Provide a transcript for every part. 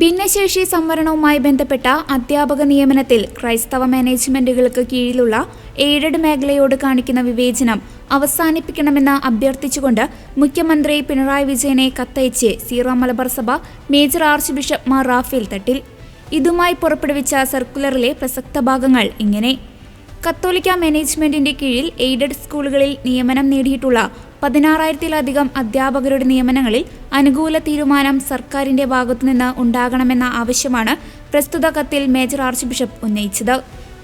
ഭിന്നശേഷി സംവരണവുമായി ബന്ധപ്പെട്ട അധ്യാപക നിയമനത്തിൽ ക്രൈസ്തവ മാനേജ്മെന്റുകൾക്ക് കീഴിലുള്ള എയ്ഡഡ് മേഖലയോട് കാണിക്കുന്ന വിവേചനം അവസാനിപ്പിക്കണമെന്ന് അഭ്യർത്ഥിച്ചുകൊണ്ട് മുഖ്യമന്ത്രി പിണറായി വിജയനെ കത്തയച്ച് സീറോ മലബാർ സഭ major archbishop Mar Raphael Thattil. ഇതുമായി പുറപ്പെടുവിച്ച സർക്കുലറിലെ പ്രസക്ത ഭാഗങ്ങൾ ഇങ്ങനെ. കത്തോലിക്ക മാനേജ്മെന്റിന്റെ കീഴിൽ എയ്ഡഡ് സ്കൂളുകളിൽ നിയമനം നേടിയിട്ടുള്ള പതിനാറായിരത്തിലധികം അധ്യാപകരുടെ നിയമനങ്ങളിൽ അനുകൂല തീരുമാനം സർക്കാരിന്റെ ഭാഗത്തുനിന്ന് ഉണ്ടാകണമെന്ന ആവശ്യമാണ് പ്രസ്തുത കത്തിൽ മേജർ ആർച്ച് ബിഷപ്പ് ഉന്നയിച്ചത്.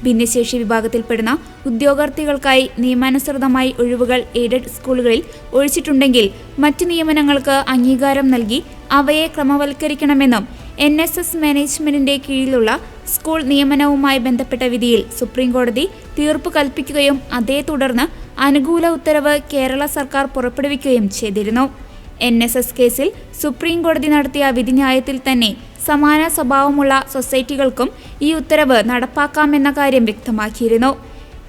ഭിന്നശേഷി വിഭാഗത്തിൽപ്പെടുന്ന ഉദ്യോഗാർത്ഥികൾക്കായി നിയമാനുസൃതമായി ഒഴിവുകൾ എയ്ഡഡ് സ്കൂളുകളിൽ ഒഴിച്ചിട്ടുണ്ടെങ്കിൽ മറ്റ് നിയമനങ്ങൾക്ക് അംഗീകാരം നൽകി അവയെ ക്രമവൽക്കരിക്കണമെന്നും എൻ എസ് എസ് മാനേജ്മെന്റിന്റെ കീഴിലുള്ള സ്കൂൾ നിയമനവുമായി ബന്ധപ്പെട്ട വിധിയിൽ സുപ്രീംകോടതി തീർപ്പ് കൽപ്പിക്കുകയും അതേ തുടർന്ന് അനുകൂല ഉത്തരവ് കേരള സർക്കാർ പുറപ്പെടുവിക്കുകയും ചെയ്തിരുന്നു. എൻ എസ് എസ് കേസിൽ സുപ്രീംകോടതി നടത്തിയ വിധിന്യായത്തിൽ തന്നെ സമാന സ്വഭാവമുള്ള സൊസൈറ്റികൾക്കും ഈ ഉത്തരവ് നടപ്പാക്കാമെന്ന കാര്യം വ്യക്തമാക്കിയിരുന്നു.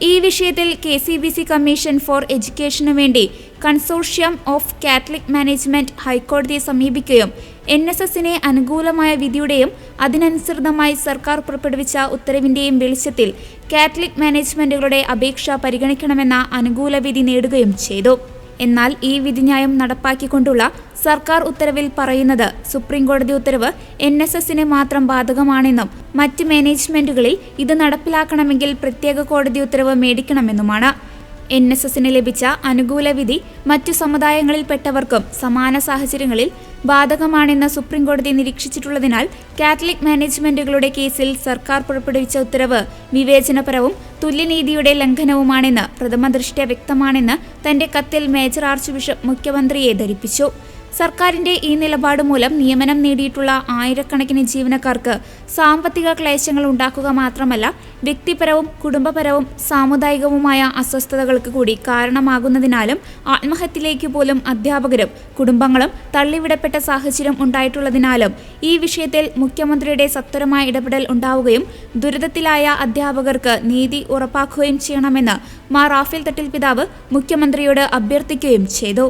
ഈ വിഷയത്തിൽ K C B C commission for എഡ്യൂക്കേഷനു വേണ്ടി കൺസോർഷ്യം ഓഫ് കാത്തലിക് മാനേജ്മെന്റ് ഹൈക്കോടതിയെ സമീപിക്കുകയും എൻ എസ് എസിനെ അനുകൂലമായ വിധിയുടെയും അതിനനുസൃതമായി സർക്കാർ പുറപ്പെടുവിച്ച ഉത്തരവിന്റെയും വെളിച്ചത്തിൽ കാത്തലിക് മാനേജ്മെന്റുകളുടെ അപേക്ഷ പരിഗണിക്കണമെന്ന അനുകൂല വിധി നേടുകയും ചെയ്തു. എന്നാൽ ഈ വിധിന്യായം നടപ്പാക്കിക്കൊണ്ടുള്ള സർക്കാർ ഉത്തരവിൽ പറയുന്നത് സുപ്രീംകോടതി ഉത്തരവ് എൻ എസ് എസിന് മാത്രം ബാധകമാണെന്നും മറ്റ് മാനേജ്മെന്റുകളിൽ ഇത് നടപ്പിലാക്കണമെങ്കിൽ പ്രത്യേക കോടതി ഉത്തരവ് മേടിക്കണമെന്നുമാണ്. എൻ എസ് എസിന് ലഭിച്ച അനുകൂല വിധി മറ്റു സമുദായങ്ങളിൽപ്പെട്ടവർക്കും സമാന സാഹചര്യങ്ങളിൽ ബാധകമാണെന്ന് സുപ്രീംകോടതി നിരീക്ഷിച്ചിട്ടുള്ളതിനാൽ കാത്തലിക് മാനേജ്മെന്റുകളുടെ കേസിൽ സർക്കാർ പുറപ്പെടുവിച്ച ഉത്തരവ് വിവേചനപരവും തുല്യനീതിയുടെ ലംഘനവുമാണെന്ന് പ്രഥമ ദൃഷ്ട്യ വ്യക്തമാണെന്ന് തന്റെ കത്തിൽ മേജർ ആർച്ച് ബിഷപ്പ് മുഖ്യമന്ത്രിയെ ധരിപ്പിച്ചു സർക്കാരിന്റെ ഈ നിലപാട് മൂലം നിയമനം നേടിയിട്ടുള്ള ആയിരക്കണക്കിന് ജീവനക്കാർക്ക് സാമ്പത്തിക ക്ലേശങ്ങൾ ഉണ്ടാക്കുക മാത്രമല്ല വ്യക്തിപരവും കുടുംബപരവും സാമുദായികവുമായ അസ്വസ്ഥതകൾക്ക് കൂടി കാരണമാകുന്നതിനാലും ആത്മഹത്യയിലേക്ക് പോലും അധ്യാപകരും കുടുംബങ്ങളും തള്ളിവിടപ്പെട്ട സാഹചര്യം ഉണ്ടായിട്ടുള്ളതിനാലും ഈ വിഷയത്തിൽ മുഖ്യമന്ത്രിയുടെ സത്വരമായ ഇടപെടൽ ഉണ്ടാവുകയും ദുരിതത്തിലായ അധ്യാപകർക്ക് നീതി ഉറപ്പാക്കുകയും ചെയ്യണമെന്ന് മാ റാഫേൽ തട്ടിൽ പിതാവ് മുഖ്യമന്ത്രിയോട് അഭ്യർത്ഥിക്കുകയും ചെയ്തു.